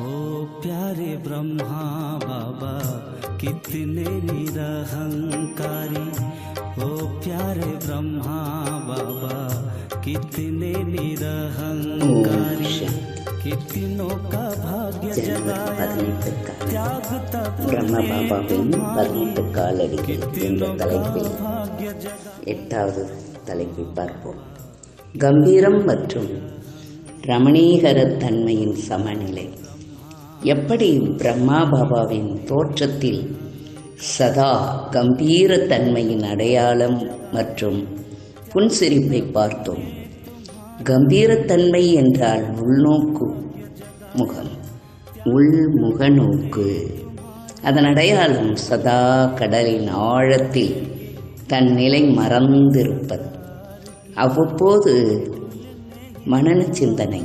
ओ प्यारे ब्रह्मा बाबा कितने निरहंकारी ओ प्यारे ब्रह्मा बाबा कितने निरहंकारी कितनों का भाग्य जगाया பதினெட்டுக்கான त्याग तप பிரம்ம பாபாவின் பதினெட்டு காலடிகள் என்ற தலைப்பில் भाग्य जगा எட்டாவது தலைப்பை பார்ப்போம் கம்பீரம் மற்றும் ரமணீகரத்தன்மையின் சமநிலை எப்படி பிரம்மா பாபாவின் தோற்றத்தில் சதா கம்பீரத்தன்மையின் அடையாளம் மற்றும் புன்சிரிப்பை பார்த்தோம். கம்பீரத்தன்மை என்றால் உள்நோக்கு முகம் உள்முக நோக்கு அதன் அடையாளம் சதா கடலின் ஆழத்தில் தன் நிலை மறந்திருப்பது. அவ்வப்போது மனன சிந்தனை.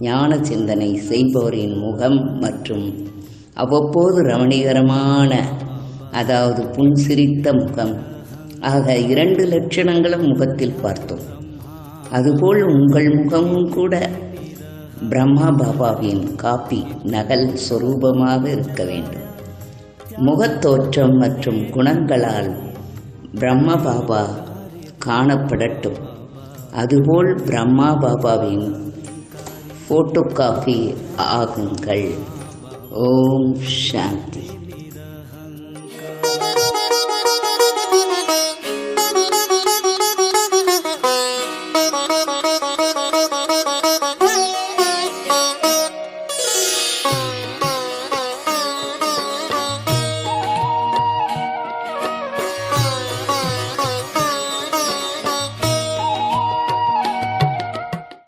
ஞான சிந்தனை செய்பவரின் முகம் மற்றும் அவ்வப்போது ரமணீகரமான அதாவது புன்சிரித்த முகம். ஆக இரண்டு லட்சணங்களும் முகத்தில் பார்த்தோம். அதுபோல் உங்கள் முகமும் கூட பிரம்மா பாபாவின் காப்பி நகல் சொரூபமாக இருக்க வேண்டும். முகத்தோற்றம் மற்றும் குணங்களால் பிரம்ம பாபா காணப்படட்டும். அதுபோல் பிரம்மா பாபாவின் ஃபோட்டோ காஃபி ஆகுங்கள். ஓம் சாந்தி.